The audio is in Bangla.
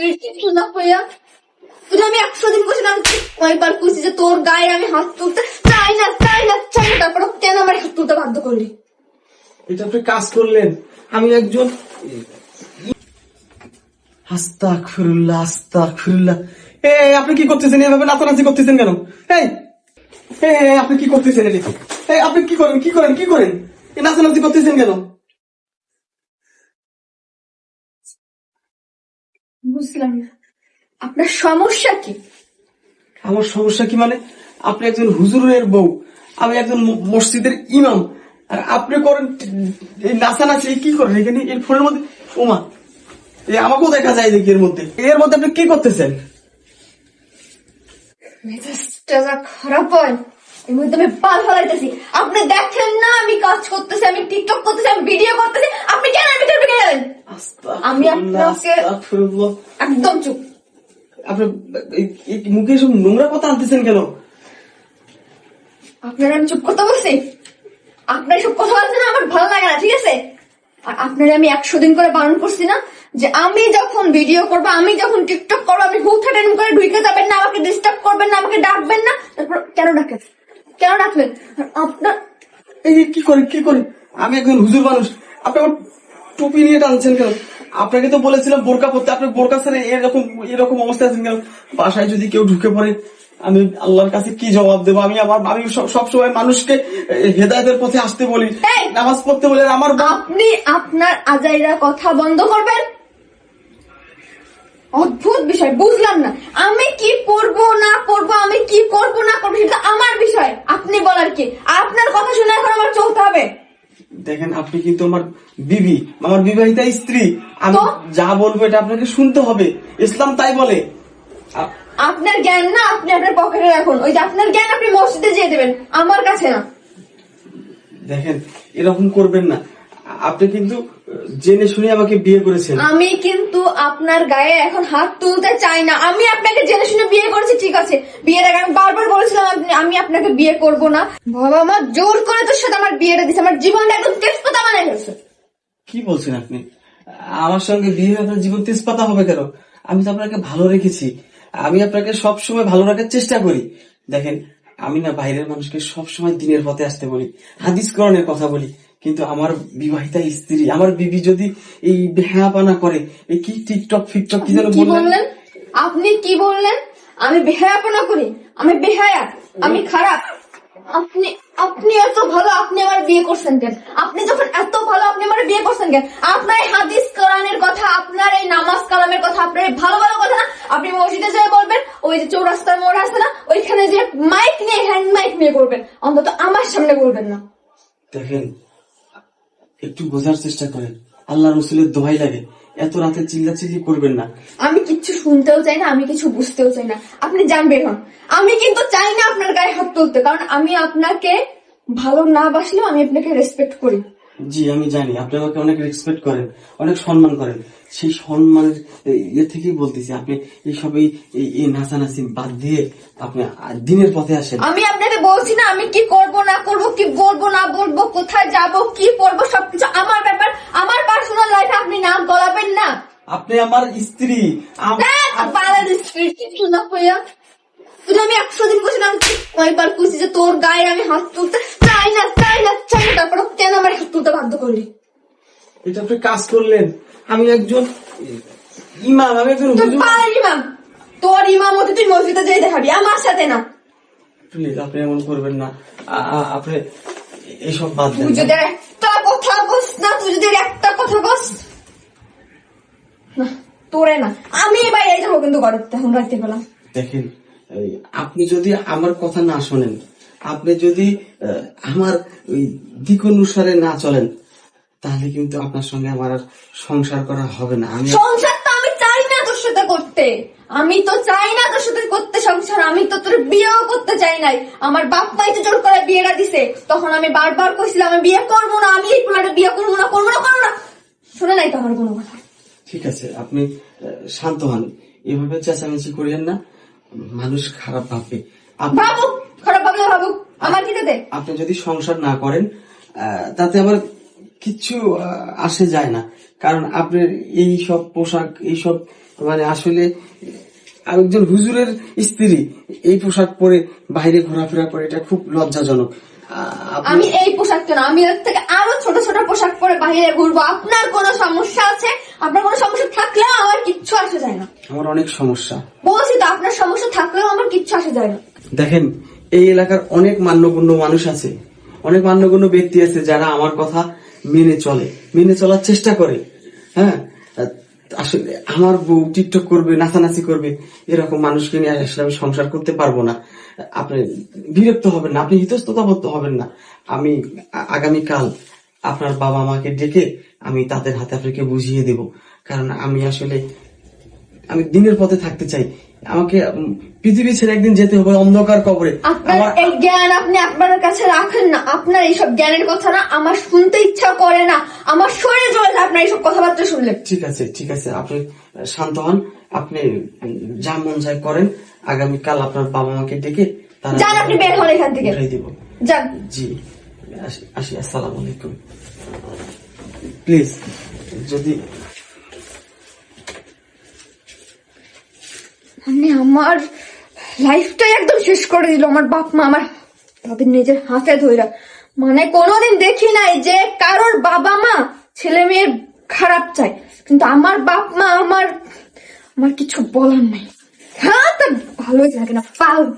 সৃষ্টি না হইয়া তুই আমি একশো দিন বসে কয়েকবার যে তোর গায়ে আমি হাত তুলতে। চাই না চাই না চাই না। তারপর কেন আমার হাত তুলতে বাধ্য করলি? এটা আপনি কাজ করলেন। আমি একজন আপনি কি করতেছেন? এভাবে নাচানাচি করতেছেন কেন? এই আপনি কি করতেছেন এই, আপনি কি করেন? কি করেন? কি করেন? নাচানাচি করতেছেন কেন? বুঝলাম না। আপনার সমস্যা কি? আমার সমস্যা কি মানে? আপনি একজন হুজুরের বউ আমি একজন মসজিদের ইমাম। আর আপনি করেন এই নাচানাচি এই কি করেন? এখানে এর ফোনের মধ্যে ওমা এই আমাকেও দেখা যায় দেখি এর মধ্যে। এর মধ্যে আপনি কি করতেছেন? মেজাজটা যা খারাপ হয়। আমি পাল ফলাইতেছি আপনি দেখেন না আমি কাজ করতেছি আমি টিকটক করতেছি আমি ভিডিও করতেছি। আপনি কেন এর ভিতরে ঢুকে গেলেন? আমি আপনাকে- একদম চুপ। আপনি মুখে সব নোংরা কথা আনতেছেন কেন? আপনারা আমি চুপ করতে বলছি? আপনার সব কথা বলতে না আমার ভালো লাগে না ঠিক আছে? আর আপনারা আমি একশো দিন করে বারণ করছি না যে আমি যখন ভিডিও করব আমি যখন টিকটক করব আপনি হুট হাটেন করে ঢুকে যাবেন না আমাকে ডিস্টার্ব করবেন না আমাকে ডাকবেন না তারপর কেন ডাকেন? কেন ডাকলেন? আপনার এই কি করেন কি করেন আমি একজন হুজুর মানুষ। আপনি আমার টুপি নিয়ে টানছেন কেন? আপনাকে তো বলেছিলাম বোরকা পরতে। আপনি বোরকা ছেড়ে এরকম এরকম অবস্থায় আছেন কেন? বাসায় যদি কেউ ঢুকে পড়ে আমি আল্লাহর কাছে কি জবাব দেবো? আমি আমার আমি সব সময় মানুষকে হেদায়তের পথে আসতে বলি। নামাজ পড়তে বলি আমার আপনি আপনার আজাইরা কথা বন্ধ করবেন? অদ্ভুত বিষয় বুঝলাম না। আমি কি করব না করব আমি কি করব না করব সেটা আমার বিষয়। আপনি বলার কি? আপনার কথা শুনে এখন আমার চলতে হবে। দেখেন আপনি কিন্তু আমার বিবি আমার বিবাহিতা স্ত্রী। আমি যা বলব এটা আপনাকে শুনতে হবে। ইসলাম তাই বলে। আপনার জ্ঞান না আপনি আপনার পকেটে রাখুন। ওই যে আপনার জ্ঞান আপনি মসজিদে যেয়ে দেবেন আমার কাছে না। দেখেন এরকম করবেন না। আপনি কিন্তু জেনে শুনে আমাকে বিয়ে করেছেন। আমি কিন্তু আপনার গায়ে এখন হাত তুলতে চাই না। আমি আপনাকে জেনে শুনে বিয়ে করেছি ঠিক আছে? বিয়ের আগে আমি বারবার বলেছিলাম আমি আপনাকে বিয়ে করব না। বাবা মা জোর করে তোর সাথে আমার বিয়েটা দিচ্ছে আমার জীবনটা একদম তেজপাতা বানাই ফেলছে। কি বলছেন আপনি? আমার সঙ্গে বিয়ে আপনার জীবন তেজপাতা হবে কেন? আমি তো আপনাকে ভালো রেখেছি। আমি আপনাকে সব সময় ভালো রাখার চেষ্টা করি। দেখেন আমি না বাইরের মানুষকে সব সময় দিনের পথে আসতে বলি হাদিস করণের কথা বলি। কিন্তু আমার বিবাহিতা স্ত্রী আমার বিবি যদি এই বেহাপানা করে এই কি টিকটক ফিকটক কি যেন বললেন? বললেন? আপনি কি বললেন? আমি বেহায়াপনা করি আমি বেহায়া আমি খারাপ। আপনি আপনি এত ভালো আপনি আমার বিয়ে করছেন কেন? আপনি যখন এত ভালো আপনি আমার বিয়ে করছেন কেন? আপনার এই হাদিস কোরআনের কথা আপনার এই নামাজ কালামের কথা আপনার এই ভালো ভালো কথা না? আপনি মসজিদে যেয়ে বলবেন ওই যে চৌরাস্তার মোড় আছে না ওইখানে যে মাইক নিয়ে হ্যান্ড মাইক নিয়ে করবেন অন্তত আমার সামনে বলবেন না। দেখেন একটু বোঝার চেষ্টা করেন। আল্লাহ রসুলের দোহাই লাগে। এত রাতে চিল্লা চিল্লি করবেন না। আমি কিচ্ছু শুনতেও চাই না, আমি কিছু বুঝতেও চাই না। আপনি যান বের হন আমি কিন্তু চাই না আপনার গায়ে হাত তুলতে, কারণ আমি আপনাকে ভালো না বাসলেও আমি আপনাকে রেসপেক্ট করি। জি আমি জানি। আপনি আমাকে অনেক রেসপেক্ট করেন অনেক সম্মান করেন। সেই সম্মানের ইয়ে থেকেই বলতেছি আপনি এই এই- এই নাচানাচি বাদ দিয়ে আপনি দিনের পথে আসেন। আমি আপনাকে বলছি না আমি কি করব না করব কি বলব না বলব কোথায় যাব কি করব সবকিছু আমার ব্যাপার আমার পার্সোনাল লাইফে আপনি নাম গলাবেন না। আপনি আমার স্ত্রী আম- দেখ, বাংলাদেশ না আমি একশো দিন বসে আমি কয়েকবার যে তোর গায়ে আমি হাত তুলতে চাই না চাই না চাই না। তারপর কেন আমার হাত তুলতে বাধ্য করলি? এটা আপনি কাজ করলেন। আমি একজন ইমাম আমি একজন তোর ইমাম। তোর ইমাম হতে তুই মসজিদে যেয়ে দেখাবি আমার সাথে না। প্লিজ আপনি এমন করবেন না। আপনি এইসব বাদ দেন তুই যদি একটা কথা বস না তুই যদি একটা কথা বস। না তোরে না। আমি এবার এই যাব কিন্তু ঘরে এখন রাখতে পেলাম দেখেন আপনি যদি আমার কথা না শোনেন আপনি যদি আমার ওই দিক অনুসারে না চলেন তাহলে কিন্তু আপনার সঙ্গে আমার আর সংসার করা হবে না। আমি সংসার তো আমি চাই না তোর সাথে করতে। আমি তো চাই না তোর সাথে করতে সংসার। আমি তো তোর বিয়েও করতে চাই নাই। আমার বাপ মাই তো জোর করে বিয়েটা দিছে। তখন আমি বারবার কইছিলাম আমি বিয়ে করব না আমি এই পোলাটা বিয়ে করব না করব না করব না। শুনে নাই তো আমার কোনো কথা? ঠিক আছে আপনি শান্ত হন। এভাবে চেঁচামেচি করিয়েন না। মানুষ খারাপ ভাববে। ভাবু খারাপ ভাবলে ভাবু আমার কি আপনি যদি সংসার না করেন তাতে আমার আহ, আসে যায় না। কারণ আপনার এই সব পোশাক এই সব মানে আসলে একজন হুজুরের স্ত্রী এই পোশাক পরে বাইরে ঘোরাফেরা করে এটা খুব লজ্জাজনক। আমি এই পোশাক কেন আমি এর থেকে আরও ছোট ছোট বাইরে ঘুরবো। আপনার কোনো সমস্যা আছে? আপনার কোনো সমস্যা থাকলেও আমার কিচ্ছু আসে যায় না। আমার অনেক সমস্যা। বলছি তো আপনার সমস্যা থাকলেও আমার কিচ্ছু আসে যায় না। দেখেন এই এলাকার অনেক মান্যগণ্য মানুষ আছে। অনেক মান্যগণ্য ব্যক্তি আছে যারা আমার কথা মেনে চলে মেনে চলার চেষ্টা করে। হ্যাঁ? আসলে আমার বউ টিকটক করবে নাচানাচি করবে এরকম মানুষকে নিয়ে আসলে আমি সংসার করতে পারব না। আপনি বিরক্ত হবেন না আপনি হিতস্ততাবদ্ধ হবেন না। আমি আগামীকাল আপনার বাবা মাকে ডেকে আমি তাদের হাতে আপনাকে বুঝিয়ে দেব। কারণ আমি আসলে আমি দিনের পথে থাকতে চাই। আমাকে পৃথিবী ছেড়ে একদিন যেতে হবে অন্ধকার কবরে। আপনার এই জ্ঞান আপনি আপনার কাছে রাখেন না। আপনার এইসব জ্ঞানের কথা না আমার শুনতে ইচ্ছা করে না। আমার শরীরে যায় আপনার এইসব কথাবার্তা শুনলে। ঠিক আছে ঠিক আছে আপনি শান্ত হন। আপনি যা মন চায় করেন। আগামীকাল আপনার বাবা মাকে ডেকে যান আপনি বের হন এখান থেকে। যান। জি। আসি- আসি আসসালামু আলাইকুম। প্লিজ যদি মানে আমার লাইফটাই একদম শেষ করে দিল আমার বাপ মা আমার তাদের নিজের হাতে ধইরা। মানে কোনোদিন দেখি নাই যে কারোর বাবা মা ছেলে মেয়ের খারাপ চায়। কিন্তু আমার বাপ মা আমার আমার কিছু বলার নাই। হ্যাঁ তা ভালোই লাগে না পাল